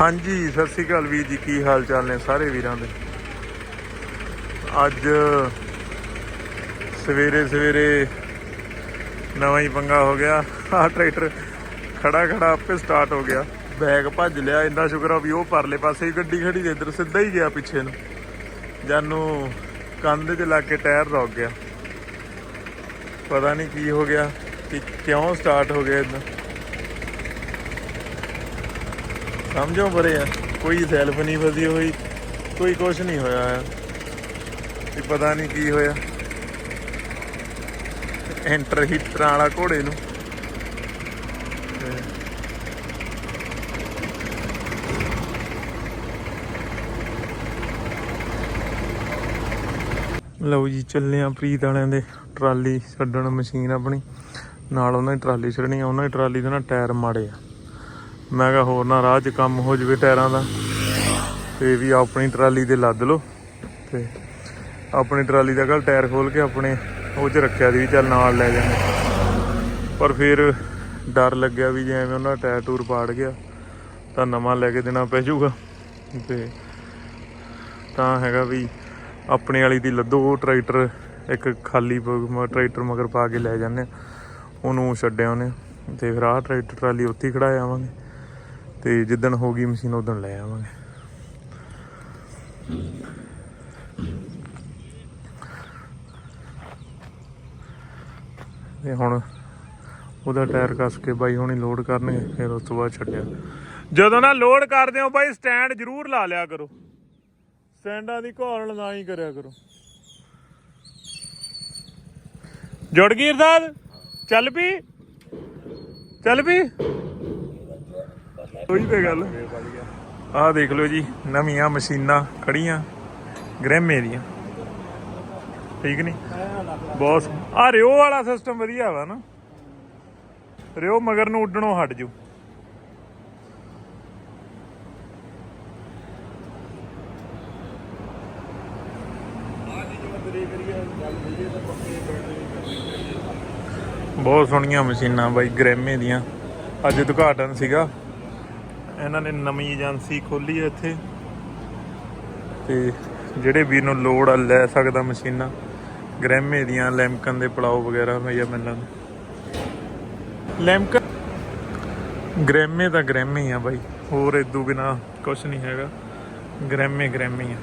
ਹਾਂਜੀ, ਸਤਿ ਸ੍ਰੀ ਅਕਾਲ ਵੀਰ ਜੀ, ਕੀ ਹਾਲ ਚਾਲ ਨੇ ਸਾਰੇ ਵੀਰਾਂ ਦੇ? ਅੱਜ ਸਵੇਰੇ ਸਵੇਰੇ ਨਵਾਂ ਹੀ ਪੰਗਾ ਹੋ ਗਿਆ। ਆਹ ਟਰੈਕਟਰ ਖੜਾ ਖੜਾ ਆਪੇ ਸਟਾਰਟ ਹੋ ਗਿਆ। ਬੈਗ ਭੱਜ ਲਿਆ, ਇੰਨਾ ਸ਼ੁਕਰ ਆ ਵੀ ਉਹ ਪਰਲੇ ਪਾਸੇ ਹੀ ਗੱਡੀ ਖੜੀ ਦੇ ਇੱਧਰ ਸਿੱਧਾ ਹੀ ਗਿਆ ਪਿੱਛੇ ਨੂੰ। ਜਾਨੂੰ ਕੰਧ 'ਚ ਲੱਗ ਕੇ ਟਾਇਰ ਰੁਕ ਗਿਆ। ਪਤਾ ਨਹੀਂ ਕੀ ਹੋ ਗਿਆ, ਕਿ ਕਿਉਂ ਸਟਾਰਟ ਹੋ ਗਿਆ ਇਦਾਂ। ਸਮਝੋ ਬਰੇ ਆ। ਕੋਈ ਸੈਲਫ ਨਹੀਂ ਫਸੀ ਹੋਈ, ਕੋਈ ਕੁਝ ਨਹੀਂ ਹੋਇਆ ਆ। ਵੀ ਪਤਾ ਨਹੀਂ ਕੀ ਹੋਇਆ। ਐਂਟਰ ਹੀਟਰਾਂ ਵਾਲਾ ਘੋੜੇ ਨੂੰ। ਲਓ ਜੀ, ਚੱਲੇ ਆ ਪ੍ਰੀਤ ਵਾਲਿਆਂ ਦੇ ਟਰਾਲੀ ਛੱਡਣ ਮਸ਼ੀਨ ਆਪਣੀ। ਨਾਲ ਉਹਨਾਂ ਦੀ ਟਰਾਲੀ ਛੱਡਣੀ ਆ, ਉਹਨਾਂ ਦੀ ਟਰਾਲੀ ਦੇ ਨਾ ਟਾਇਰ ਮਾੜੇ ਆ। ਮੈਂ ਕਿਹਾ ਹੋਰ ਨਾ ਰਾਹ 'ਚ ਕੰਮ ਹੋ ਜਵੇ ਟਾਇਰਾਂ ਦਾ। ਤੇ ਵੀ ਆਪਣੀ ਟਰਾਲੀ ਤੇ ਲੱਦ ਲਓ। ਤੇ ਆਪਣੀ ਟਰਾਲੀ ਦਾ ਕੱਲ ਟਾਇਰ ਖੋਲ ਕੇ ਆਪਣੇ ਉਹ 'ਚ ਰੱਖਿਆ ਦੀ ਵੀ ਚੱਲ ਨਾਲ ਲੈ ਜਾਂਦੇ। ਪਰ ਫਿਰ ਡਰ ਲੱਗਿਆ ਵੀ ਜੇ ਐਵੇਂ ਉਹਨਾਂ ਦਾ ਟਾਇਰ ਟੂਰ ਪਾੜ ਗਿਆ, ਤਾਂ ਨਵਾਂ ਲੈ ਕੇ ਦੇਣਾ ਪੈ ਜਾਊਗਾ। ਤੇ ਤਾਂ ਹੈਗਾ ਵੀ ਆਪਣੇ ਵਾਲੀ ਦੀ ਲੱਦੋ, ਉਹ ਟਰੈਕਟਰ ਇੱਕ ਖਾਲੀ ਟਰੈਕਟਰ ਮਗਰ ਪਾ ਕੇ ਲੈ ਜਾਂਦੇ ਆ। ਉਹਨੂੰ ਛੱਡਿਆ ਉਹਨੇ। ਤੇ ਫਿਰ ਆਹ ਟਰੈਕਟਰ ਟਰਾਲੀ ਉੱਥੇ ਹੀ ਖੜਾ ਆਵਾਂਗੇ। ਤੇ ਜਿੱਦਣ ਹੋ ਗਈ ਮਸ਼ੀਨ, ਉਦੋਂ ਲੈ ਆਵਾਂਗੇ। ਤੇ ਹੁਣ ਉਹਦਾ ਟਾਇਰ ਕੱਸ ਕੇ ਬਾਈ ਹੁਣੀ ਲੋਡ ਕਰਨਗੇ, ਫਿਰ ਉਸ ਤੋਂ ਬਾਅਦ ਛੱਡਿਆ। ਜਦੋਂ ਨਾ ਲੋਡ ਕਰਦੇ ਹੋ ਬਾਈ, ਸਟੈਂਡ ਜ਼ਰੂਰ ਲਾ ਲਿਆ ਕਰੋ। ਸਟੈਂਡਾਂ ਦੀ ਘੋਲ ਨਾ ਹੀ ਕਰਿਆ ਕਰੋ। ਜੁੜ ਗਈ ਇਰਦਾਦ ਚੱਲ ਪੀ ਚੱਲ ਪੀ ਉਹੀ ਤੇ ਗੱਲ। ਆਹ ਦੇਖ ਲਓ ਜੀ, ਨਵੀਆਂ ਮਸ਼ੀਨਾਂ ਖੜੀਆਂ ਗ੍ਰੈਮੇ ਦੀਆਂ। ਠੀਕ ਨਹੀਂ ਬਹੁਤ ਆ ਰਿਓ ਵਾਲਾ ਸਿਸਟਮ ਵਧੀਆ ਵਾ ਨਾ। ਰਿਓ ਮਗਰ ਨੂੰ ਉੱਡਣੋਂ ਹਟ ਜੂ। ਬਹੁਤ ਸੋਹਣੀਆਂ ਮਸ਼ੀਨਾਂ ਬਾਈ ਗ੍ਰੈਮੇ ਦੀਆਂ। ਅੱਜ ਉਦਘਾਟਨ ਸੀਗਾ। ਇਹਨਾਂ ਨੇ ਨਵੀਂ ਏਜੰਸੀ ਖੋਲੀ ਹੈ ਇੱਥੇ। ਤੇ ਜਿਹੜੇ ਵੀਰ ਨੂੰ ਲੋੜ ਆ ਲੈ ਸਕਦਾ ਮਸ਼ੀਨਾਂ ਗ੍ਰੈਮੇ ਦੀਆਂ, ਲੈਮਕਨ ਦੇ ਪੜਾਓ ਵਗੈਰਾ, ਭਈਆ ਮਿਲਣ ਲੈਮਕਨ? ਗ੍ਰੈਮੇ ਤਾਂ ਗ੍ਰੈਮੇ ਹੀ ਆ ਬਾਈ, ਹੋਰ ਇਦੋਂ ਬਿਨਾ ਕੁਝ ਨਹੀਂ ਹੈਗਾ। ਗ੍ਰੈਮੇ ਗ੍ਰੈਮੇ ਹੀ ਆ।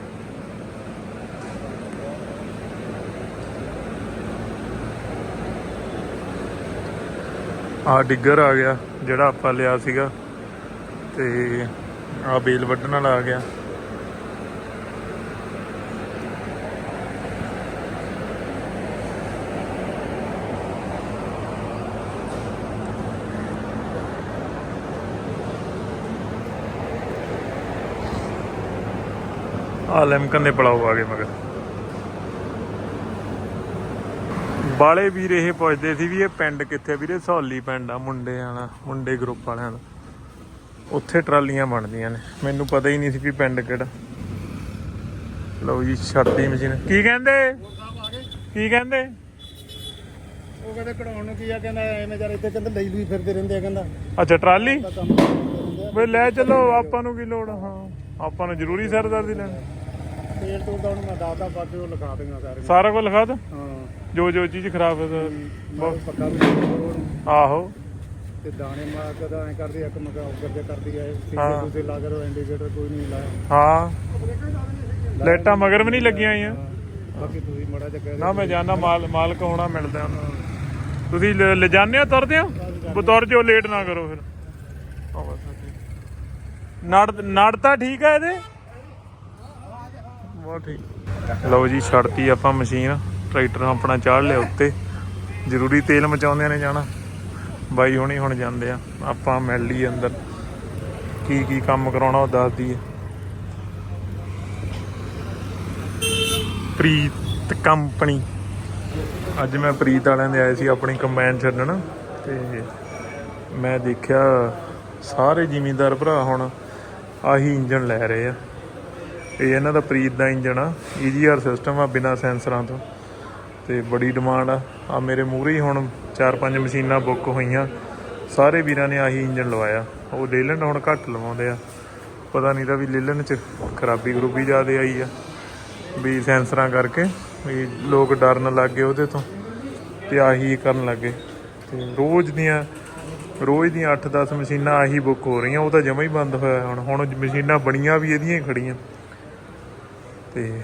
ਆ ਡਿੱਗਰ ਆ ਗਿਆ, ਜਿਹੜਾ ਆਪਾਂ ਲਿਆ ਸੀਗਾ। ਤੇ ਆ ਬੇਲ ਵੱਢਣ ਵਾਲਾ ਆ ਗਿਆ। ਆ ਲੈਮਕਨ ਦੇ ਪਲਾਓ ਆ ਗਏ ਮਗਰ। ਬਾਲੇ ਵੀਰ ਇਹ ਪੁੱਛਦੇ ਸੀ ਵੀ ਇਹ ਪਿੰਡ ਕਿੱਥੇ ਵੀਰੇ ਸਹੌਲੀ ਪਿੰਡ ਆ, ਮੁੰਡੇ ਵਾਲਾ, ਮੁੰਡੇ ਗਰੁੱਪ ਵਾਲਿਆਂ ਦਾ। ਉੱਥੇ ਟਰਾਲੀਆਂ ਬਣਦੀਆਂ ਨੇ। ਮੈਨੂੰ ਪਤਾ ਹੀ ਨਹੀਂ ਸੀ ਵੀ ਪਿੰਡ ਕਿਹੜਾ। ਲਓ ਜੀ ਛੱਡਦੀ ਮਸ਼ੀਨ। ਕੀ ਕਹਿੰਦੇ? ਕੀ ਕਹਿੰਦੇ? ਉਹ ਕਹਿੰਦੇ ਕਢਾਉਣ ਨੂੰ ਕੀ ਆ ਕਹਿੰਦਾ ਐਵੇਂ ਜਰ ਇੱਥੇ ਕਹਿੰਦੇ ਲਈ ਲਈ ਫਿਰਦੇ ਰਹਿੰਦੇ ਆ ਕਹਿੰਦਾ। ਅੱਛਾ ਟਰਾਲੀ? ਤਾਂ ਵੇ ਲੈ ਚੱਲੋ ਆਪਾਂ ਨੂੰ ਕੀ ਲੋੜ? ਹਾਂ ਆਪਾਂ ਨੂੰ ਜ਼ਰੂਰੀ ਸਰਦਾਰਦੀ ਲੈਣੀ। ਤੇਲ ਦਾ ਹੁਣ ਮੈਂ ਦੱਸਦਾ ਬਾਕੀ ਉਹ ਲਿਖਾ ਦੇਗਾ ਸਾਰੇ ਸਾਰਾ ਕੁਝ ਲਿਖਾ ਦ? ਹਾਂ। ਜੋ ਜੋ ਚੀਜ਼ ਖਰਾਬ ਹੈ ਤਾਂ ਬਹੁਤ ਪੱਕਾ ਆਹੋ। ਤੇ ਦਾਣੇ ਮਾਰ ਕੇ ਐ ਕਰਦੀ ਇੱਕ ਮਗਾ ਉੱਪਰ ਕਰਦੀ ਆ ਹਾਂ। ਸੀਸੇ ਦੂਸੇ ਲਾ ਕਰੋ ਇੰਡੀਕੇਟਰ ਕੋਈ ਨਹੀਂ ਲਾਇਆ। ਹਾਂ। ਲਾਈਟਾਂ ਮਗਰ ਵੀ ਨਹੀਂ ਲੱਗੀਆਂ ਹੋਈਆਂ ਹਾਂ। ਬਾਕੀ ਤੁਸੀਂ ਮੜਾ ਜਿਹਾ ਕਹਿ ਨਾ ਮੈਂ ਜਾਣਾ ਮਾਲ ਮਾਲਕ ਹੋਣਾ ਮਿਲਦਾ। ਉਹਨੂੰ। ਤੁਸੀਂ ਲ- ਲਿਜਾਨੇ ਹੋ? ਤੁਰਦੇ ਹੋ ਬਤੌਰ ਜੋ ਲੇਟ ਨਾ ਕਰੋ ਫਿਰ। ਆਹ ਬਸ ਠੀਕ। ਨੜ ਨੜ ਤਾਂ ਠੀਕ ਹੈ ਇਹਦੇ? ਬਹੁਤ ਠੀਕ। ਲਓ ਜੀ ਛੱਡਤੀ ਆਪਾਂ ਮਸ਼ੀਨ। ਟਰੈਕਟਰ ਆਪਣਾ ਚਾੜ ਲਿਆ ਉੱਤੇ। ਜ਼ਰੂਰੀ ਤੇਲ ਮਚਾਉਂਦਿਆਂ ਨੇ ਜਾਣਾ। ਬਾਈ ਹੁਣੀ ਹੁਣ ਜਾਂਦੇ ਆ, ਆਪਾਂ ਮਿਲ ਲਈ ਅੰਦਰ। ਕੀ ਕੀ ਕੰਮ ਕਰਾਉਣਾ ਉਹ ਦੱਸ ਦਈਏ। ਪ੍ਰੀਤ ਕੰਪਨੀ। ਅੱਜ ਮੈਂ ਪ੍ਰੀਤ ਵਾਲਿਆਂ ਦੇ ਆਏ ਸੀ ਆਪਣੀ ਕੰਬਾਈਨ ਛੱਡਣ ਤੇ ਮੈਂ ਦੇਖਿਆ ਸਾਰੇ ਜ਼ਿਮੀਂਦਾਰ ਭਰਾ ਹੁਣ ਆਹੀ ਇੰਜਨ ਲੈ ਰਹੇ ਆ। ਇਹ ਇਹਨਾਂ ਦਾ ਪ੍ਰੀਤ ਦਾ ਇੰਜਨ ਆ ਈਜੀਆਰ ਸਿਸਟਮ ਆ ਬਿਨਾ ਸੈਂਸਰਾਂ ਤੋਂ। ਤੇ ਬੜੀ ਡਿਮਾਂਡ ਆ। ਆ ਮੇਰੇ ਮੂਹਰੇ ਹੀ ਹੁਣ ਚਾਰ ਪੰਜ ਮਸ਼ੀਨਾਂ ਬੁੱਕ ਹੋਈਆਂ। ਸਾਰੇ ਵੀਰਾਂ ਨੇ ਆਹੀ ਇੰਜਨ ਲਵਾਇਆ। ਉਹ ਲੇਲੈਂਡ ਹੁਣ ਘੱਟ ਲਵਾਉਂਦੇ ਆ। ਪਤਾ ਨਹੀਂ ਤਾਂ ਵੀ ਲਿਲਨ ਚ ਖਰਾਬੀ ਖਰੂਬੀ ਜ਼ਿਆਦੇ ਆਈ ਆ। ਵੀ ਸੈਂਸਰਾਂ ਕਰਕੇ ਵੀ ਲੋਕ ਡਰਨ ਲੱਗ ਗਏ ਉਹਦੇ ਤੋਂ ਤੇ ਆਹੀ ਕਰਨ ਲੱਗੇ। ਤੇ ਰੋਜ਼ ਦੀਆਂ ਰੋਜ਼ ਦੀਆਂ 8-10 ਮਸ਼ੀਨਾਂ ਆਹੀ ਬੁੱਕ ਹੋ ਰਹੀਆਂ। ਉਹ ਤਾਂ ਜਮਾ ਹੀ ਬੰਦ ਹੋਇਆ ਹੁਣ। ਹੁਣ ਮਸ਼ੀਨਾਂ ਬਣੀਆਂ ਵੀ ਇਹਦੀਆਂ ਹੀ ਖੜੀਆਂ। ਤੇ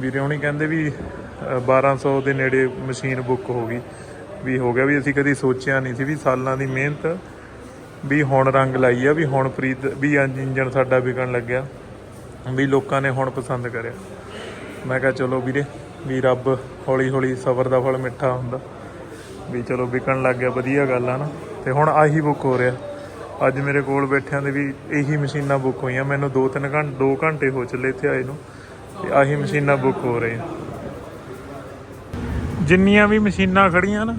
ਵੀਰੇ ਹੁਣੀ ਕਹਿੰਦੇ ਵੀ ਅ, 1200 ਦੇ ਨੇੜੇ ਮਸ਼ੀਨ ਬੁੱਕ ਹੋ ਗਈ। ਵੀ ਹੋ ਗਿਆ ਵੀ ਅਸੀਂ ਕਦੀ ਸੋਚਿਆ ਨਹੀਂ ਸੀ ਵੀ ਸਾਲਾਂ ਦੀ ਮਿਹਨਤ ਵੀ ਹੁਣ ਰੰਗ ਲਾਈ ਆ, ਵੀ ਹੁਣ ਪ੍ਰੀਤ, ਵੀ ਇੰਜਨ ਸਾਡਾ ਵਿਕਣ ਲੱਗਿਆ, ਵੀ ਲੋਕਾਂ ਨੇ ਹੁਣ ਪਸੰਦ ਕਰਿਆ। ਮੈਂ ਕਿਹਾ ਚਲੋ ਵੀਰੇ, ਵੀ ਰੱਬ ਹੌਲੀ ਹੌਲੀ ਸਬਰ ਦਾ ਫਲ ਮਿੱਠਾ ਹੁੰਦਾ। ਵੀ ਚਲੋ ਵਿਕਣ ਲੱਗ ਗਿਆ, ਵਧੀਆ ਗੱਲ ਆ ਨਾ। ਤੇ ਹੁਣ ਆਹੀ ਬੁੱਕ ਹੋ ਰਿਹਾ। ਅੱਜ ਮੇਰੇ ਕੋਲ ਬੈਠਿਆਂ ਦੇ ਵੀ ਇਹੀ ਮਸ਼ੀਨਾਂ ਬੁੱਕ ਹੋਈਆਂ। ਮੈਨੂੰ 2-3 ਘੰਟੇ 2 ਘੰਟੇ ਹੋ ਚੱਲੇ ਇੱਥੇ ਆਏ ਨੂੰ। ਤੇ ਆਹੀ ਮਸ਼ੀਨਾਂ ਬੁੱਕ ਹੋ ਰਹੀਆਂ। ਜਿੰਨੀਆਂ ਵੀ ਮਸ਼ੀਨਾਂ ਖੜੀਆਂ ਨਾ,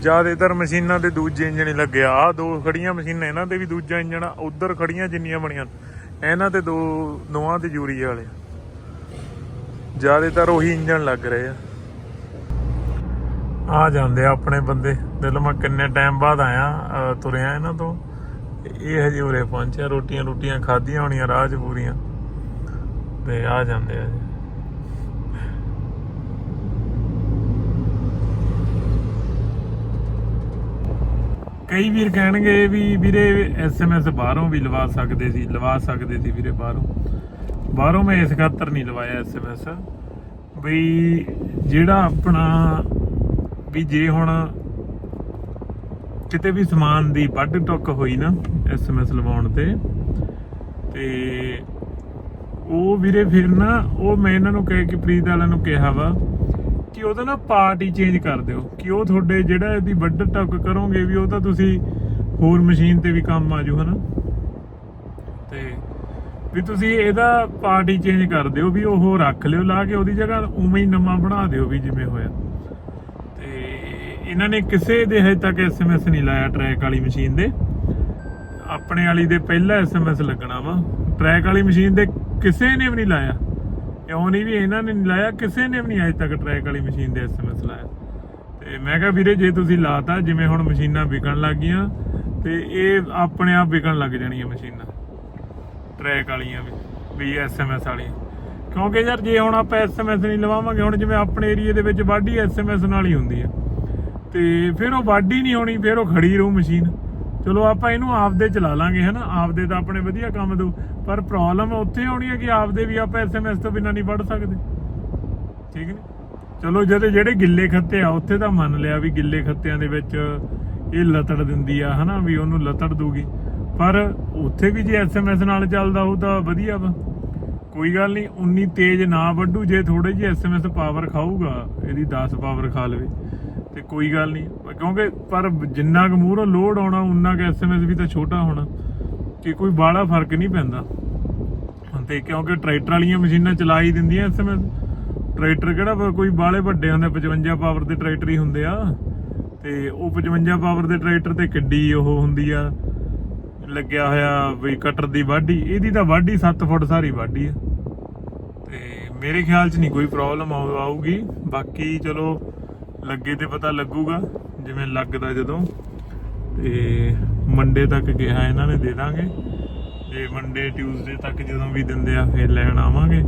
ਜ਼ਿਆਦਾਤਰ ਮਸ਼ੀਨਾਂ ਦੇ ਦੂਜੇ ਇੰਜਣ ਹੀ ਲੱਗਿਆ ਆ। ਦੋ ਖੜੀਆਂ ਮਸ਼ੀਨਾਂ, ਇਹਨਾਂ ਦੇ ਵੀ ਦੂਜਾ ਇੰਜਣ ਆ, ਉਧਰ ਖੜੀਆਂ ਜਿੰਨੀਆਂ ਬਣੀਆਂ। ਇਹਨਾਂ ਤੇ ਦੋ ਦੋਵਾਂ ਤੇ ਯੂਰੀਆ ਵਾਲੇ ਜ਼ਿਆਦਾਤਰ ਉਹੀ ਇੰਜਣ ਲੱਗ ਰਹੇ ਆ। ਆ ਜਾਂਦੇ ਆ ਆਪਣੇ ਬੰਦੇ। ਦਿਲ ਮੈਂ ਕਿੰਨੇ ਟਾਈਮ ਬਾਅਦ ਆਇਆ ਤੁਰਿਆ ਇਹਨਾਂ ਤੋਂ। ਇਹ ਹਜੇ ਉਰੇ ਪਹੁੰਚਿਆ, ਰੋਟੀਆਂ ਰੋਟੀਆਂ ਖਾਧੀਆਂ ਹੋਣੀਆਂ, ਰਾਹ 'ਚ ਪੂਰੀਆਂ। ਤੇ ਆ ਜਾਂਦੇ ਆ ਕਈ ਵੀਰ ਕਹਿਣਗੇ ਵੀ ਵੀਰੇ ਐਸਐਮਐਸ ਬਾਹਰੋਂ ਵੀ ਲਵਾ ਸਕਦੇ ਸੀ, ਲਵਾ ਸਕਦੇ ਸੀ ਵੀਰੇ ਬਾਹਰੋਂ। ਬਾਹਰੋਂ ਮੈਂ ਇਸ ਖਾਤਰ ਨਹੀਂ ਲਵਾਇਆ ਐਸਐਮਐਸ ਵੀ ਜਿਹੜਾ ਆਪਣਾ ਵੀ ਜੇ ਹੁਣ ਕਿਤੇ ਵੀ ਸਮਾਨ ਦੀ ਵੱਢ ਟੁੱਕ ਹੋਈ ਨਾ ਐਸਐਮਐਸ ਲਵਾਉਣ ਤੇ ਤੇ ਉਹ ਵੀਰੇ ਫਿਰ ਨਾ ਉਹ ਮੈਂ ਇਹਨਾਂ ਨੂੰ ਕਹਿ ਕੇ, ਪ੍ਰੀਤ ਵਾਲਿਆਂ ਨੂੰ ਕਿਹਾ ਵਾ ਕਿ ਉਹਦਾ ਨਾ ਪਾਰਟ ਹੀ ਚੇਂਜ ਕਰ ਦਿਓ ਕਿ ਉਹ ਤੁਹਾਡੇ ਜਿਹੜਾ ਇਹਦੀ ਵੱਢ ਟੁੱਕ ਕਰੋਗੇ ਵੀ ਉਹ ਤਾਂ ਤੁਸੀਂ ਹੋਰ ਮਸ਼ੀਨ ਤੇ ਵੀ ਕੰਮ ਆ ਜੂ ਹਨਾ? ਤੇ ਵੀ ਤੁਸੀਂ ਇਹਦਾ ਪਾਰਟ ਹੀ ਚੇਂਜ ਕਰ ਦਿਓ ਵੀ ਉਹ ਰੱਖ ਲਿਓ, ਲਾ ਕੇ ਉਹਦੀ ਜਗ੍ਹਾ ਉਵੇਂ ਹੀ ਨਵਾਂ ਬਣਾ ਦਿਓ ਵੀ ਜਿਵੇਂ ਹੋਇਆ। ਤੇ ਇਹਨਾਂ ਨੇ ਕਿਸੇ ਦੇ ਹਜੇ ਤੱਕ ਐਸਐਮਐਸ ਨਹੀਂ ਲਾਇਆ ਟਰੈਕ ਵਾਲੀ ਮਸ਼ੀਨ ਦੇ। ਆਪਣੇ ਵਾਲੀ ਦੇ ਪਹਿਲਾ ਐਸਐਮਐਸ ਲੱਗਣਾ ਵਾ। ਟਰੈਕ ਵਾਲੀ ਮਸ਼ੀਨ ਦੇ ਕਿਸੇ ਨੇ ਵੀ ਨਹੀਂ ਲਾਇਆ। ਇਉਂ ਨਹੀਂ ਵੀ ਇਹਨਾਂ ਨੇ ਨਹੀਂ ਲਾਇਆ, ਕਿਸੇ ਨੇ ਵੀ ਨਹੀਂ ਅਜੇ ਤੱਕ ਟਰੈਕ ਵਾਲੀ ਮਸ਼ੀਨ ਦੇ ਐਸਐਮਐਸ ਲਾਇਆ। ਤੇ ਮੈਂ ਕਿਹਾ ਵੀਰੇ, ਜੇ ਤੁਸੀਂ ਲਾਤਾ, ਜਿਵੇਂ ਹੁਣ ਮਸ਼ੀਨਾਂ ਵਿਕਣ ਲੱਗ ਗਈਆਂ, ਤੇ ਇਹ ਆਪਣੇ ਆਪ ਵਿਕਣ ਲੱਗ ਜਾਣੀਆਂ ਮਸ਼ੀਨਾਂ। ਟਰੈਕ ਵਾਲੀਆਂ ਵੀ ਵੀ ਐਸਐਮਐਸ ਵਾਲੀਆਂ। ਕਿਉਂਕਿ ਯਾਰ, ਜੇ ਹੁਣ ਆਪਾਂ ਐਸਐਮਐਸ ਨਹੀਂ ਲਵਾਵਾਂਗੇ, ਹੁਣ ਜਿਵੇਂ ਆਪਣੇ ਏਰੀਆ ਦੇ ਵਿੱਚ ਵਾਢੀ ਐਸਐਮਐਸ ਨਾਲ ਹੀ ਹੁੰਦੀ ਆ। ਤੇ ਫਿਰ ਉਹ ਵਾਢੀ ਨਹੀਂ ਹੋਣੀ, ਫਿਰ ਉਹ ਖੜੀ ਰਹੂ ਮਸ਼ੀਨ ਚਲੋ ਆਪਾਂ ਇਹਨੂੰ ਆਪਦੇ ਚਲਾ ਲਾਂਗੇ, ਹਨਾ? ਆਪਦੇ ਤਾਂ ਆਪਣੇ ਵਧੀਆ ਕੰਮ ਦੂ ਪਰ ਪ੍ਰੋਬਲਮ ਉੱਥੇ ਆਉਣੀ ਹੈ ਕਿ ਆਪਦੇ ਵੀ ਆਪਾਂ ਐਸਐਮਐਸ ਤੋਂ ਬਿਨਾਂ ਨਹੀਂ ਪੜ ਸਕਦੇ। ਠੀਕ ਨੇ? ਚਲੋ ਜਿਹੜੇ ਜਿਹੜੇ ਗਿੱਲੇ ਖੱਤੇ ਆ, ਉੱਥੇ ਤਾਂ ਮੰਨ ਲਿਆ ਵੀ ਗਿੱਲੇ ਖੱਤਿਆਂ ਦੇ ਵਿੱਚ ਇਹ ਲਤੜ ਦਿੰਦੀ ਆ, ਹਨਾ? ਵੀ ਉਹਨੂੰ ਲਤੜ ਦੂਗੀ ਪਰ ਉੱਥੇ ਵੀ ਜੇ ਐਸਐਮਐਸ ਨਾਲ ਚੱਲਦਾ ਹੋ ਤਾਂ ਵਧੀਆ ਵਾ। ਕੋਈ ਗੱਲ ਨਹੀਂ ਉਨੀ ਤੇਜ਼ ਨਾ ਵੱਢੂ, ਜੇ ਥੋੜੇ ਜਿਹੀ ਐਸਐਮਐਸ ਪਾਵਰ ਖਾਊਗਾ, ਇਹਦੀ 10 ਪਾਵਰ ਖਾ ਲਵੇ। ਤੇ ਕੋਈ ਗੱਲ ਨਹੀਂ। ਕਿਉਂਕਿ ਪਰ ਜਿੰਨਾ ਕੁ ਮੂਹਰੋਂ ਲੋਡ ਆਉਣਾ, ਉਨਾ ਕੁ ਐਸਐਮਐਸ ਵੀ ਤਾਂ ਛੋਟਾ ਹੋਣਾ। ਕਿ ਕੋਈ ਬਾਹਲਾ ਫ਼ਰਕ ਨਹੀਂ ਪੈਂਦਾ। ਤੇ ਕਿਉਂਕਿ ਟਰੈਕਟਰ ਵਾਲੀਆਂ ਮਸ਼ੀਨਾਂ ਚਲਾ ਹੀ ਦਿੰਦੀਆਂ ਐਸਐਮਐਸ ਟਰੈਕਟਰ ਕਿਹੜਾ ਕੋਈ ਬਾਹਲੇ ਵੱਡੇ ਹੁੰਦੇ 55 ਪਾਵਰ ਦੇ ਟਰੈਕਟਰ ਹੀ ਹੁੰਦੇ ਆ। ਤੇ ਉਹ 55 ਪਾਵਰ ਦੇ ਟਰੈਕਟਰ ਤੇ ਕਿੱਡੀ ਉਹ ਹੁੰਦੀ ਆ। ਲੱਗਿਆ ਹੋਇਆ ਵੀ ਕਟਰ ਦੀ ਵਾਢੀ, ਇਹਦੀ ਤਾਂ ਵਾਢੀ 7 ਫੁੱਟ ਸਾਰੀ ਵਾਢੀ ਆ। ਤੇ ਮੇਰੇ ਖਿਆਲ 'ਚ ਨਹੀਂ ਕੋਈ ਪ੍ਰੋਬਲਮ ਆਊਗੀ। ਬਾਕੀ ਚਲੋ ਲੱਗੇ ਤੇ ਪਤਾ ਲੱਗੂਗਾ ਜਿਵੇਂ ਲੱਗਦਾ ਜਦੋਂ। ਤੇ ਮੰਡੇ ਤੱਕ ਕਿਹਾ ਇਹਨਾਂ ਨੇ ਦੇ ਦਾਂਗੇ। ਤੇ ਮੰਡੇ ਟਿਊਜ਼ਡੇ ਤੱਕ ਜਦੋਂ ਵੀ ਦਿੰਦੇ ਆ, ਫਿਰ ਲੈਣ ਆਵਾਂਗੇ।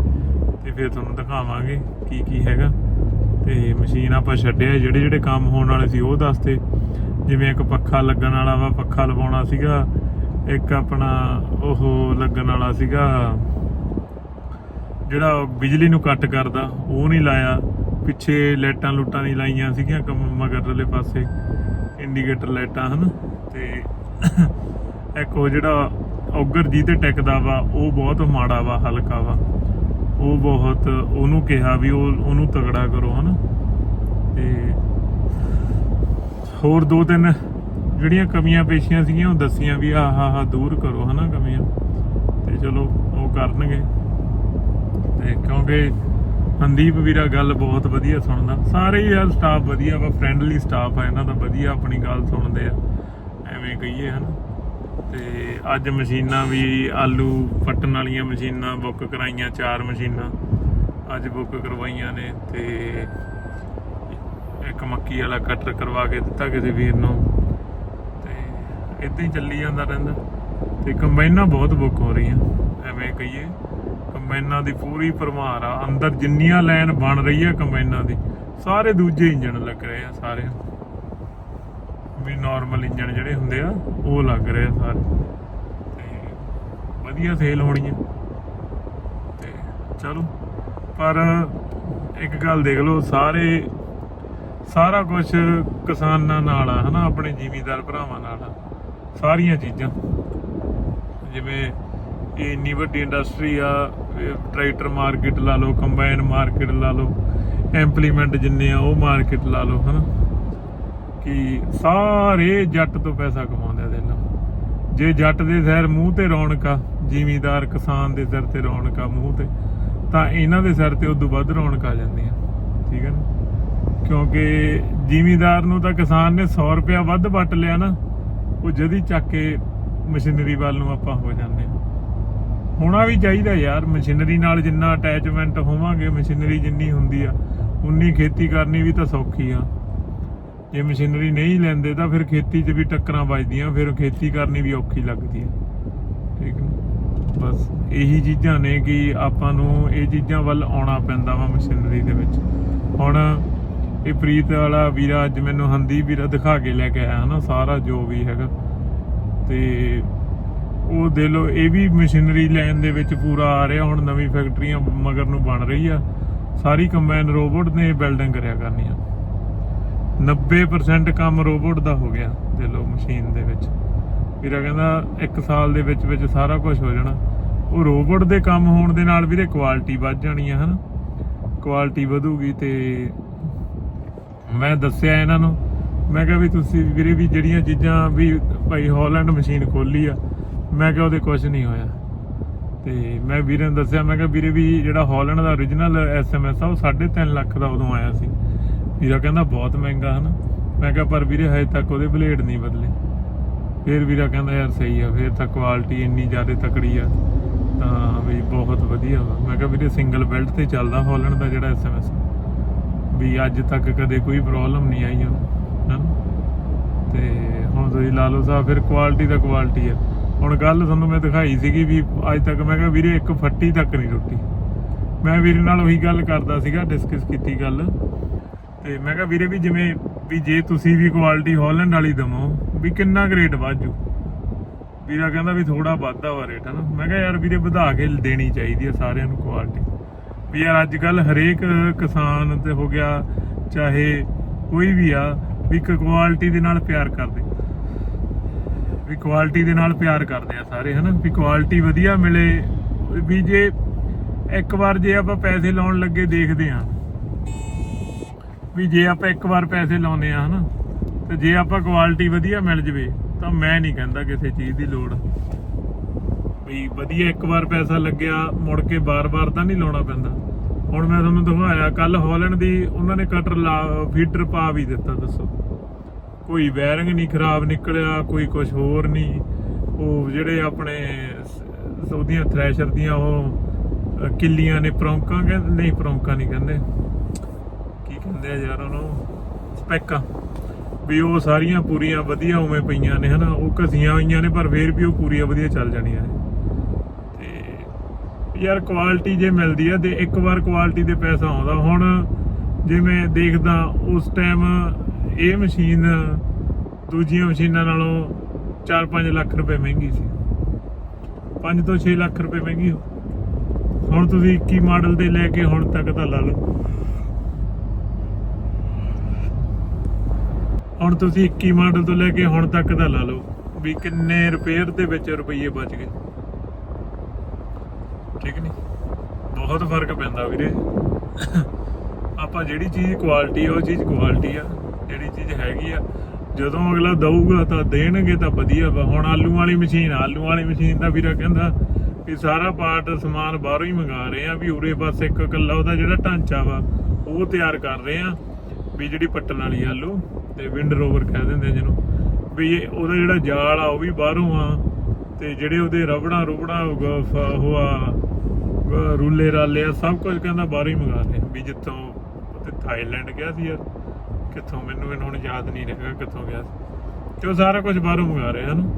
ਤੇ ਫਿਰ ਤੁਹਾਨੂੰ ਦਿਖਾਵਾਂਗੇ ਕੀ ਕੀ ਹੈਗਾ। ਤੇ ਮਸ਼ੀਨ ਆਪਾਂ ਛੱਡਿਆ ਜਿਹੜੇ ਜਿਹੜੇ ਕੰਮ ਹੋਣ ਵਾਲੇ ਸੀ ਉਹ ਦੱਸਤੇ ਜਿਵੇਂ ਇੱਕ ਪੱਖਾ ਲੱਗਣ ਵਾਲਾ ਵਾ, ਪੱਖਾ ਲਵਾਉਣਾ ਸੀਗਾ। ਇੱਕ ਆਪਣਾ ਉਹ ਲੱਗਣ ਵਾਲਾ ਸੀਗਾ। ਜਿਹੜਾ ਬਿਜਲੀ ਨੂੰ ਕੱਟ ਕਰਦਾ, ਉਹ ਨਹੀਂ ਲਾਇਆ। ਪਿੱਛੇ ਲਾਈਟਾਂ ਲੁੱਟਾਂ ਨਹੀਂ ਲਾਈਆਂ ਸੀਗੀਆਂ ਕੰਮ ਮਗਰਲੇ ਪਾਸੇ ਇੰਡੀਕੇਟਰ ਲਾਈਟਾਂ, ਹਨ? ਤੇ ਇੱਕ ਉਹ ਜਿਹੜਾ ਔਗਰ ਜੀ ਤੇ ਟਿਕਦਾ ਵਾ, ਉਹ ਬਹੁਤ ਮਾੜਾ ਵਾ, ਹਲਕਾ ਵਾ। ਉਹ ਬਹੁਤ, ਉਹਨੂੰ ਕਿਹਾ ਵੀ ਉਹ, ਉਹਨੂੰ ਤਗੜਾ ਕਰੋ, ਹਨਾ? ਤੇ ਹੋਰ ਦੋ ਤਿੰਨ ਜਿਹੜੀਆਂ ਕਮੀਆਂ ਪੇਸ਼ੀਆਂ ਸੀਗੀਆਂ, ਉਹ ਦੱਸੀਆਂ ਵੀ ਆਹ ਆਹ ਆਹ ਦੂਰ ਕਰੋ, ਹਨਾ, ਕਮੀਆਂ। ਤੇ ਚਲੋ, ਉਹ ਕਰਨਗੇ। ਤੇ ਕਿਉਂਕਿ ਮਨਦੀਪ ਵੀਰਾ, ਗੱਲ ਬਹੁਤ ਵਧੀਆ ਸੁਣਦਾ। ਸਾਰੇ ਹੀ ਯਾਰ ਸਟਾਫ ਵਧੀਆ ਵਾ ਫ੍ਰੈਂਡਲੀ ਸਟਾਫ ਆ, ਇਹਨਾਂ ਦਾ ਵਧੀਆ ਆਪਣੀ ਗੱਲ ਸੁਣਦੇ ਆ। ਐਵੇਂ ਕਹੀਏ ਹਨ। ਤੇ ਅੱਜ ਮਸ਼ੀਨਾਂ ਵੀ, ਆਲੂ ਪੱਟਣ ਵਾਲੀਆਂ ਮਸ਼ੀਨਾਂ ਬੁੱਕ ਕਰਾਈਆਂ, ਚਾਰ ਮਸ਼ੀਨਾਂ ਅੱਜ ਬੁੱਕ ਕਰਵਾਈਆਂ ਨੇ ਤੇ ਇੱਕ ਮੱਕੀ ਵਾਲਾ ਕਟਰ ਕਰਵਾ ਕੇ ਦਿੱਤਾ ਕਿਸੇ ਵੀਰ ਨੂੰ। ਤੇ ਇਦਾਂ ਹੀ ਚੱਲੀ ਜਾਂਦਾ ਰਹਿੰਦਾ। ਤੇ ਕੰਬਾਈਨਾਂ ਬਹੁਤ ਬੁੱਕ ਹੋ ਰਹੀਆਂ, ਐਵੇਂ ਕਹੀਏ। ਕੰਬਾਈਨਾਂ ਦੀ ਪੂਰੀ ਭਰਮਾਰ ਆ। ਅੰਦਰ ਜਿੰਨੀਆਂ ਲਾਈਨ ਬਣ ਰਹੀ ਆ ਕੰਬਾਈਨਾਂ ਦੀ, ਸਾਰੇ ਦੂਜੇ ਇੰਜਣ ਲੱਗ ਰਹੇ ਆ ਸਾਰੇ। ਵੀ ਨਾਰਮਲ ਇੰਜਣ ਜਿਹੜੇ ਹੁੰਦੇ ਆ, ਉਹ ਲੱਗ ਰਹੇ ਆ ਸਾਰੇ। ਤੇ ਵਧੀਆ ਸੇਲ ਹੋਣੀ ਆ। ਤੇ ਚਲੋ, ਪਰ ਇੱਕ ਗੱਲ ਦੇਖ ਲਓ, ਸਾਰੇ, ਸਾਰਾ ਕੁਝ ਕਿਸਾਨਾਂ ਨਾਲ ਆ, ਹਨਾ, ਆਪਣੇ ਜ਼ਿਮੀਦਾਰ ਭਰਾਵਾਂ ਨਾਲ ਆ। ਸਾਰੀਆਂ ਚੀਜ਼ਾਂ। ਜਿਵੇਂ ਇਹ ਇੰਨੀ ਵੱਡੀ ਇੰਡਸਟਰੀ ਆ ਟਰੈਕਟਰ ਮਾਰਕੀਟ ਲਾ ਲਓ ਕੰਬਾਈਨ ਮਾਰਕੀਟ ਲਾ ਲਓ ਇੰਪਲੀਮੈਂਟ ਜਿੰਨੇ ਆ ਉਹ ਮਾਰਕੀਟ ਲਾ ਲਓ, ਹਨਾ? ਕਿ ਸਾਰੇ ਜੱਟ ਤੋਂ ਪੈਸਾ ਕਮਾਉਂਦੇ ਆ ਦੇਖ ਲਓ ਜੇ ਜੱਟ ਦੇ ਸਿਰ ਮੂੰਹ ਤੇ ਰੌਣਕ ਆ, ਜ਼ਿਮੀਂਦਾਰ ਕਿਸਾਨ ਦੇ ਸਿਰ ਤੇ ਰੌਣਕ ਆ ਮੂੰਹ ਤੇ, ਤਾਂ ਇਹਨਾਂ ਦੇ ਸਿਰ ਤੇ ਉਦੋਂ ਵੱਧ ਰੌਣਕ ਆ ਜਾਂਦੀ ਆ। ਠੀਕ ਹੈ ਨਾ? ਕਿਉਂਕਿ ਜ਼ਿਮੀਦਾਰ ਨੂੰ ਤਾਂ ਕਿਸਾਨ ਨੇ 100 ਰੁਪਇਆ ਵੱਧ ਵੱਟ ਲਿਆ ਨਾ, ਉਹ ਜਦੀ ਚੱਕ ਕੇ ਮਸ਼ੀਨਰੀ ਵੱਲ ਨੂੰ ਆਪਾਂ ਹੋ ਜਾਂਦੇ ਹਾਂ ਹੋਣਾ ਵੀ ਚਾਹੀਦਾ ਯਾਰ ਮਸ਼ੀਨਰੀ ਨਾਲ ਜਿੰਨਾ ਅਟੈਚਮੈਂਟ ਹੋਵਾਂਗੇ ਮਸ਼ੀਨਰੀ ਜਿੰਨੀ ਹੁੰਦੀ ਆ, ਉਨੀ ਖੇਤੀ ਕਰਨੀ ਵੀ ਤਾਂ ਸੌਖੀ ਆ। ਜੇ ਮਸ਼ੀਨਰੀ ਨਹੀਂ ਲੈਂਦੇ ਤਾਂ ਫਿਰ ਖੇਤੀ 'ਚ ਵੀ ਟੱਕਰਾਂ ਵੱਜਦੀਆਂ, ਫਿਰ ਖੇਤੀ ਕਰਨੀ ਵੀ ਔਖੀ ਲੱਗਦੀ ਹੈ ਠੀਕ ਹੈ ਬਸ ਇਹੀ ਚੀਜ਼ਾਂ ਨੇ ਕਿ ਆਪਾਂ ਨੂੰ ਇਹ ਚੀਜ਼ਾਂ ਵੱਲ ਆਉਣਾ ਪੈਂਦਾ ਵਾ ਮਸ਼ੀਨਰੀ ਦੇ ਵਿੱਚ। ਹੁਣ ਇਹ ਪ੍ਰੀਤ ਵਾਲਾ ਵੀਰਾ ਅੱਜ ਮੈਨੂੰ ਹੰਦੀ ਵੀਰਾ ਦਿਖਾ ਕੇ ਲੈ ਕੇ ਆਇਆ ਹਨਾ ਸਾਰਾ ਜੋ ਵੀ ਹੈਗਾ। ਤੇ ਉਹ ਦੇ ਲੋ ਇਹ ਵੀ ਮਸ਼ੀਨਰੀ ਲਾਈਨ ਦੇ ਵਿੱਚ ਪੂਰਾ ਆ ਰਿਹਾ, ਹੁਣ ਨਵੀਂ ਫੈਕਟਰੀਆਂ ਮਗਰ ਨੂੰ ਬਣ ਰਹੀ ਆ। ਸਾਰੀ ਕੰਬਾਈਨ ਰੋਬੋਟ ਨੇ ਬਿਲਡਿੰਗ ਕਰਿਆ ਕਰਨੀ ਆ। 90% ਕੰਮ ਰੋਬੋਟ ਦਾ ਹੋ ਗਿਆ, ਦੇ ਲੋ ਮਸ਼ੀਨ ਦੇ ਵਿੱਚ। ਵੀਰਾ ਕਹਿੰਦਾ 1 ਸਾਲ ਦੇ ਵਿੱਚ ਵਿੱਚ ਸਾਰਾ ਕੁਝ ਹੋ ਜਾਣਾ। ਉਹ ਰੋਬੋਟ ਦੇ ਕੰਮ ਹੋਣ ਦੇ ਨਾਲ ਵੀਰੇ ਕੁਆਲਿਟੀ ਵੱਧ ਜਾਣੀ ਆ, ਹਨਾ? ਕੁਆਲਿਟੀ ਵਧੂਗੀ ਤੇ ਮੈਂ ਦੱਸਿਆ ਇਹਨਾਂ ਨੂੰ, ਮੈਂ ਕਿਹਾ ਵੀ ਤੁਸੀਂ ਵੀਰੇ ਵੀ ਜਿਹੜੀਆਂ ਚੀਜ਼ਾਂ ਵੀ ਭਾਈ ਹਾਲੈਂਡ ਮਸ਼ੀਨ ਖੋਲੀ ਆ ਮੈਂ ਕਿਹਾ ਉਹਦੇ ਕੁਝ ਨਹੀਂ ਹੋਇਆ। ਤੇ ਮੈਂ ਵੀਰੇ ਨੂੰ ਦੱਸਿਆ, ਮੈਂ ਕਿਹਾ ਵੀਰੇ ਵੀ ਜਿਹੜਾ ਹਾਲੈਂਡ ਦਾ origignal ਐਸਐਮਐਸ ਆ, ਉਹ 3.5 ਲੱਖ ਦਾ ਉਦੋਂ ਆਇਆ ਸੀ। ਵੀਰਾ ਕਹਿੰਦਾ ਬਹੁਤ ਮਹਿੰਗਾ ਹਨ। ਮੈਂ ਕਿਹਾ ਪਰ ਵੀਰੇ ਹਜੇ ਤੱਕ ਉਹਦੇ ਬਲੇਡ ਨਹੀਂ ਬਦਲੇ। ਫਿਰ ਵੀਰਾ ਕਹਿੰਦਾ ਯਾਰ ਸਹੀ ਆ, ਫਿਰ ਤਾਂ ਕੁਆਲਿਟੀ ਇੰਨੀ ਜ਼ਿਆਦਾ ਤਕੜੀ ਆ, ਤਾਂ ਵੀ ਬਹੁਤ ਵਧੀਆ ਵਾ। ਮੈਂ ਕਿਹਾ ਵੀਰੇ ਸਿੰਗਲ ਬੈਲਟ ਤੇ ਚੱਲਦਾ ਹਾਲੈਂਡ ਦਾ ਜਿਹੜਾ ਐਸਐਮਐਸ ਵੀ ਅੱਜ ਤੱਕ ਕਦੇ ਕੋਈ ਪ੍ਰੋਬਲਮ ਨਹੀਂ ਆਈ ਉਹਨੂੰ, ਹਨਾ। ਤੇ ਹੁਣ ਤੁਸੀਂ ਲਾ ਲਓ ਸਾਹਿਬ ਫਿਰ ਕੁਆਲਿਟੀ ਦਾ ਕੁਆਲਿਟੀ ਆ। ਹੁਣ ਗੱਲ ਤੁਹਾਨੂੰ ਮੈਂ ਦਿਖਾਈ ਸੀਗੀ ਵੀ ਅੱਜ ਤੱਕ ਮੈਂ ਕਿਹਾ ਵੀਰੇ ਇੱਕ ਫੱਟੀ ਤੱਕ ਨਹੀਂ ਟੁੱਟੀ ਮੈਂ ਵੀਰੇ ਨਾਲ ਉਹੀ ਗੱਲ ਕਰਦਾ ਸੀਗਾ ਡਿਸਕਸ ਕੀਤੀ ਗੱਲ। ਤੇ ਮੈਂ ਕਿਹਾ ਵੀਰੇ ਵੀ ਜਿਵੇਂ ਵੀ ਜੇ ਤੁਸੀਂ ਵੀ ਕੁਆਲਿਟੀ ਹਾਲੈਂਡ ਵਾਲੀ ਦਮੋ ਵੀ ਕਿੰਨਾ ਗ੍ਰੇਟ ਵਾਜੂ ਵੀਰਾ ਕਹਿੰਦਾ ਵੀ ਥੋੜਾ ਵਾਧਾ ਵਾ ਰੇਟ ਹਨਾ। ਮੈਂ ਕਿਹਾ ਯਾਰ ਵੀਰੇ ਵਧਾ ਕੇ ਦੇਣੀ ਚਾਹੀਦੀ ਆ ਸਾਰਿਆਂ ਨੂੰ ਕੁਆਲਿਟੀ ਵੀ ਯਾਰ ਅੱਜ ਕੱਲ ਹਰੇਕ ਕਿਸਾਨ ਤੇ ਹੋ ਗਿਆ, ਚਾਹੇ ਕੋਈ ਵੀ ਆ, ਵੀ ਇੱਕ ਕੁਆਲਿਟੀ ਦੇ ਨਾਲ ਪਿਆਰ ਕਰਦੇ। ਵੀ ਕੁਆਲਿਟੀ ਦੇ ਨਾਲ ਪਿਆਰ ਕਰਦੇ ਆ ਸਾਰੇ, ਹਨਾ? ਵੀ ਕੁਆਲਿਟੀ ਵਧੀਆ ਮਿਲੇ, ਵੀ ਜੇ ਇੱਕ ਵਾਰ ਜੇ ਆਪਾਂ ਪੈਸੇ ਲਾਉਣ ਲੱਗੇ ਦੇਖਦੇ ਆ ਵੀ ਜੇ ਆਪਾਂ ਇੱਕ ਵਾਰ ਪੈਸੇ ਲਾਉਨੇ ਆ ਹਨਾ? ਤੇ ਜੇ ਆਪਾਂ ਕੁਆਲਿਟੀ ਵਧੀਆ ਮਿਲ ਜਵੇ, ਤਾਂ ਮੈਂ ਨਹੀਂ ਕਹਿੰਦਾ ਕਿਸੇ ਚੀਜ਼ ਦੀ ਲੋੜ। ਵੀ ਵਧੀਆ ਇੱਕ ਵਾਰ ਪੈਸਾ ਲੱਗਿਆ, ਮੁੜ ਕੇ ਬਾਰ-ਬਾਰ ਤਾਂ ਨਹੀਂ ਲਾਉਣਾ ਪੈਂਦਾ। ਹੁਣ ਮੈਂ ਤੁਹਾਨੂੰ ਦਿਖਾਇਆ ਕੱਲ ਹਾਲੈਂਡ ਦੀ ਉਹਨਾਂ ਨੇ ਕਟਰ ਲਾ ਫੀਡਰ ਪਾ ਵੀ ਦਿੱਤਾ, ਦੱਸੋ। ਕੋਈ ਵਾਇਰਿੰਗ ਨਹੀਂ ਖਰਾਬ ਨਿਕਲਿਆ, ਕੋਈ ਕੁਝ ਹੋਰ ਨਹੀਂ। ਉਹ ਜਿਹੜੇ ਆਪਣੇ ਉਹਦੀਆਂ ਥ੍ਰੈਸ਼ਰ ਦੀਆਂ ਉਹ ਕਿੱਲੀਆਂ ਨੇ ਪ੍ਰੌਂਕਾਂ ਕਹਿੰਦੇ ਨਹੀਂ, ਪ੍ਰੌਂਕਾਂ ਨਹੀਂ ਕਹਿੰਦੇ। ਕੀ ਕਹਿੰਦੇ ਆ ਯਾਰ ਉਹਨੂੰ? ਸਪੈਕਾਂ। ਵੀ ਉਹ ਸਾਰੀਆਂ ਪੂਰੀਆਂ ਵਧੀਆ ਉਵੇਂ ਪਈਆਂ ਨੇ, ਹਨਾ? ਉਹ ਘਸੀਆਂ ਹੋਈਆਂ ਨੇ, ਪਰ ਫੇਰ ਵੀ ਉਹ ਪੂਰੀਆਂ ਵਧੀਆ ਚੱਲ ਜਾਣੀਆਂ ਨੇ। ਤੇ ਯਾਰ ਕੁਆਲਿਟੀ ਜੇ ਮਿਲਦੀ ਆ, ਤੇ ਇੱਕ ਵਾਰ ਕੁਆਲਿਟੀ ਦੇ ਪੈਸਾ ਆਉਂਦਾ। ਹੁਣ ਜਿਵੇਂ ਦੇਖਦਾ, ਉਸ ਟਾਈਮ ਇਹ ਮਸ਼ੀਨ ਦੂਜੀਆਂ ਮਸ਼ੀਨਾਂ ਨਾਲੋਂ 4-5 ਲੱਖ ਰੁਪਏ ਮਹਿੰਗੀ ਸੀ। 5 ਤੋਂ 6 ਲੱਖ ਰੁਪਏ ਮਹਿੰਗੀ ਹੋ। ਹੁਣ ਤੁਸੀਂ 21 ਮਾਡਲ ਦੇ ਲੈ ਕੇ ਹੁਣ ਤੱਕ ਤਾਂ ਲਾ ਲਓ। ਹੁਣ ਤੁਸੀਂ 21 ਮਾਡਲ ਤੋਂ ਲੈ ਕੇ ਹੁਣ ਤੱਕ ਦਾ ਲਾ ਲਓ ਵੀ ਕਿੰਨੇ ਰਿਪੇਅਰ ਦੇ ਵਿੱਚ ਰੁਪਈਏ ਬਚ ਗਏ। ਠੀਕ ਨਹੀਂ ਬਹੁਤ ਫ਼ਰਕ ਪੈਂਦਾ ਵੀਰੇ। ਆਪਾਂ ਜਿਹੜੀ ਚੀਜ਼ ਕੁਆਲਿਟੀ ਆ, ਉਹ ਚੀਜ਼ ਕੁਆਲਿਟੀ ਆ। ਜਿਹੜੀ ਚੀਜ਼ ਹੈਗੀ ਆ, ਜਦੋਂ ਅਗਲਾ ਦਊਗਾ ਤਾਂ ਦੇਣਗੇ ਤਾਂ ਵਧੀਆ ਵਾ। ਹੁਣ ਆਲੂ ਵਾਲੀ ਮਸ਼ੀਨ, ਆਲੂ ਵਾਲੀ ਮਸ਼ੀਨ ਦਾ ਵੀਰਾ ਕਹਿੰਦਾ ਵੀ ਸਾਰਾ ਪਾਰਟ ਸਮਾਨ ਬਾਹਰੋਂ ਹੀ ਮੰਗਾ ਰਹੇ ਆ, ਵੀ ਉਰੇ ਬਸ ਇੱਕ ਇਕੱਲਾ ਉਹਦਾ ਜਿਹੜਾ ਢਾਂਚਾ ਵਾ, ਉਹ ਤਿਆਰ ਕਰ ਰਹੇ ਆ। ਵੀ ਜਿਹੜੀ ਪੱਟਣ ਵਾਲੀ ਆਲੂ ਤੇ ਵਿੰਡ ਰੋਵਰ ਕਹਿ ਦਿੰਦੇ ਜਿਹਨੂੰ, ਵੀ ਉਹਦਾ ਜਿਹੜਾ ਜਾਲ ਆ ਉਹ ਵੀ ਬਾਹਰੋਂ ਆ ਤੇ ਜਿਹੜੇ ਉਹਦੇ ਰਬੜਾਂ ਰੁਬੜਾਂ ਉਹ ਆ ਅਹ ਰੂਲੇ ਰਾਲੇ ਆ, ਸਭ ਕੁਝ ਕਹਿੰਦਾ ਬਾਹਰੋਂ ਹੀ ਮੰਗਾ ਰਹੇ ਵੀ ਜਿੱਥੋਂ ਤੇ ਥਾਈਲੈਂਡ ਗਿਆ ਸੀ ਯਾਰ ਕਿੱਥੋਂ? ਮੈਨੂੰ ਮੈਨੂੰ ਹੁਣ ਯਾਦ ਨਹੀਂ ਰਿਹਾ ਕਿੱਥੋਂ ਗਿਆ ਸੀ। ਤੇ ਉਹ ਸਾਰਾ ਕੁਝ ਬਾਹਰੋਂ ਮੰਗਾ ਰਹੇ, ਹਨ?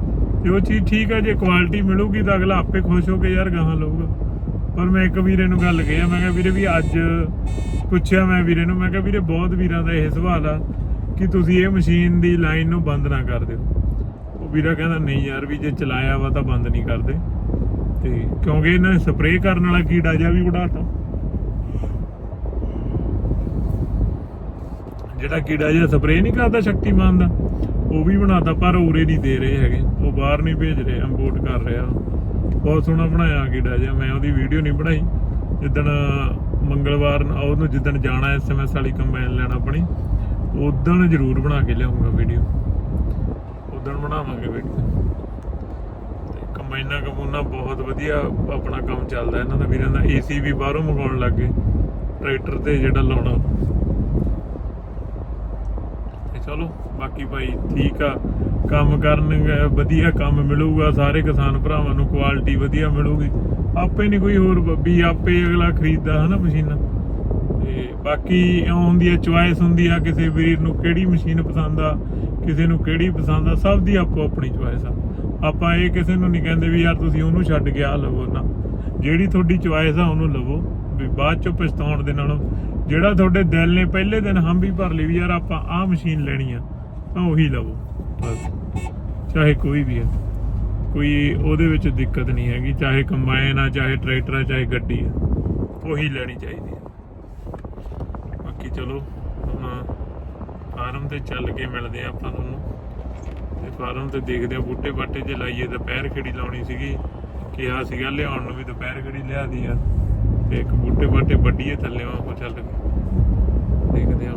ਜੇ ਉਹ ਚੀਜ਼ ਠੀਕ ਹੈ, ਜੇ ਕੁਆਲਿਟੀ ਮਿਲੂਗੀ ਤਾਂ ਅਗਲਾ ਆਪੇ ਖੁਸ਼ ਹੋ ਕੇ ਯਾਰ ਗਾਹਾਂ ਲਊਗਾ। ਪਰ ਮੈਂ ਇੱਕ ਵੀਰੇ ਨੂੰ ਗੱਲ ਕਹੀ ਆ, ਮੈਂ ਕਿਹਾ, ਵੀਰੇ ਵੀ ਅੱਜ ਪੁੱਛਿਆ ਮੈਂ ਵੀਰੇ ਨੂੰ, ਮੈਂ ਕਿਹਾ, ਵੀਰੇ, ਬਹੁਤ ਵੀਰਾਂ ਦਾ ਇਹ ਸਵਾਲ ਆ ਕਿ ਤੁਸੀਂ ਇਹ ਮਸ਼ੀਨ ਦੀ ਲਾਈਨ ਨੂੰ ਬੰਦ ਨਾ ਕਰ ਦਿਓ। ਉਹ ਵੀਰਾ ਕਹਿੰਦਾ, ਨਹੀਂ ਯਾਰ, ਵੀ ਜੇ ਚਲਾਇਆ ਵਾ ਤਾਂ ਬੰਦ ਨਹੀਂ ਕਰਦੇ। ਤੇ ਕਿਉਂਕਿ ਇਹਨਾਂ ਸਪਰੇਅ ਕਰਨ ਵਾਲਾ ਕੀੜਾ ਜਿਹਾ ਵੀ ਉਡਾਤਾ ਜਿਹੜਾ ਕੀੜਾ ਜਿਹਾ ਸਪਰੇਅ ਨਹੀਂ ਕਰਦਾ ਸ਼ਕਤੀਮਾਨ ਦਾ, ਉਹ ਵੀ ਬਣਾਤਾ, ਪਰ ਉਰੇ ਨਹੀਂ ਦੇ ਰਹੇ ਹੈਗੇ। ਉਹ ਬਾਹਰ ਨਹੀਂ ਭੇਜ ਰਹੇ ਇੰਪੋਰਟ ਕਰ ਰਿਹਾ। ਬਹੁਤ ਸੋਹਣਾ ਬਣਾਇਆ ਕੀੜਾ ਜਿਹਾ, ਮੈਂ ਉਹਦੀ ਵੀਡੀਓ ਨਹੀਂ ਬਣਾਈ। ਜਿੱਦਣ ਮੰਗਲਵਾਰ ਉਹਨੂੰ ਜਿੱਦਣ ਜਾਣਾ ਐਸਐਮਐਸ ਵਾਲੀ ਕੰਬਾਈਨ ਲੈਣ ਆਪਣੀ ਉਦੋਂ ਜ਼ਰੂਰ ਬਣਾ ਕੇ ਲਿਆਉਂਗਾ ਵੀਡੀਓ ਉਦੋਂ ਬਣਾਵਾਂਗੇ ਵੀਡੀਓ ਤੇ ਕੰਬਾਈਨਾਂ ਬਹੁਤ ਵਧੀਆ ਆਪਣਾ ਕੰਮ ਚੱਲਦਾ ਇਹਨਾਂ ਦਾ ਵੀਰਾਂ ਦਾ। ਏਸੀ ਵੀ ਬਾਹਰੋਂ ਮੰਗਾਉਣ ਲੱਗ ਗਏ, ਟਰੈਕਟਰ ਤੇ ਜਿਹੜਾ ਲਾਉਣਾ। ਚਲੋ, ਬਾਕੀ ਭਾਈ ਠੀਕ ਆ। ਕੰਮ ਕਰਨ ਵਧੀਆ ਕੰਮ ਮਿਲੂਗਾ। ਸਾਰੇ ਕਿਸਾਨ ਭਰਾਵਾਂ ਨੂੰ ਕੁਆਲਿਟੀ ਵਧੀਆ ਮਿਲੂਗੀ। ਆਪੇ ਨਹੀਂ ਕੋਈ ਹੋਰ ਵੀ ਆਪੇ ਅਗਲਾ ਖਰੀਦਦਾ, ਹਨਾ, ਮਸ਼ੀਨਾਂ? ਤੇ ਬਾਕੀ ਇਉਂ ਹੁੰਦੀ ਹੈ ਚੁਆਇਸ ਹੁੰਦੀ ਆ, ਕਿਸੇ ਵੀਰ ਨੂੰ ਕਿਹੜੀ ਮਸ਼ੀਨ ਪਸੰਦ ਆ, ਕਿਸੇ ਨੂੰ ਕਿਹੜੀ ਪਸੰਦ ਆ, ਸਭ ਦੀ ਆਪੋ ਆਪਣੀ ਚੁਆਇਸ ਆ। ਆਪਾਂ ਇਹ ਕਿਸੇ ਨੂੰ ਨਹੀਂ ਕਹਿੰਦੇ ਵੀ ਯਾਰ ਤੁਸੀਂ ਉਹਨੂੰ ਛੱਡ ਕੇ ਆ ਲਵੋ ਨਾ। ਜਿਹੜੀ ਤੁਹਾਡੀ ਚੁਆਇਸ ਆ, ਉਹਨੂੰ ਲਵੋ। ਬਾਅਦ ਚੋਂ ਪਛਤਾਉਣ ਦੇ ਨਾਲੋਂ ਜਿਹੜਾ ਤੁਹਾਡੇ ਦਿਲ ਨੇ ਪਹਿਲੇ ਦਿਨ ਹਮ ਵੀ ਭਰ ਲਈ ਵੀ ਯਾਰ ਆਪਾਂ ਆਹ ਮਸ਼ੀਨ ਲੈਣੀ ਆ, ਤਾਂ ਉਹੀ ਲਵੋ, ਬਸ। ਚਾਹੇ ਕੋਈ ਵੀ ਹੈ ਕੋਈ ਉਹਦੇ ਵਿੱਚ ਦਿੱਕਤ ਨਹੀਂ ਹੈਗੀ, ਚਾਹੇ ਕੰਬਾਈਨ ਆ, ਚਾਹੇ ਟਰੈਕਟਰ ਆ, ਚਾਹੇ ਗੱਡੀ ਆ, ਉਹੀ ਲੈਣੀ ਚਾਹੀਦੀ ਹੈ ਬਾਕੀ ਚਲੋ, ਹੁਣ ਫਾਰਮ ਤੇ ਚੱਲ ਕੇ ਮਿਲਦੇ ਆ ਆਪਾਂ ਤੁਹਾਨੂੰ। ਤੇ ਫਾਰਮ ਤੇ ਦੇਖਦੇ ਆ, ਬੂਟੇ ਬਾਟੇ ਜੇ ਲਾਈਏ, ਦੁਪਹਿਰ ਖੇੜੀ ਲਾਉਣੀ ਸੀਗੀ, ਕਿਹਾ ਸੀਗਾ, ਲਿਆਉਣ ਨੂੰ ਵੀ ਦੁਪਹਿਰ ਖੇੜੀ ਲਿਆਦੀ ਆ। ਤੇ ਇੱਕ ਬੂਟੇ ਬਾਟੇ ਵੱਡੀਏ ਥੱਲੇ ਉਹ ਚੱਲ ਕੇ ਦੇਖਦੇ ਆ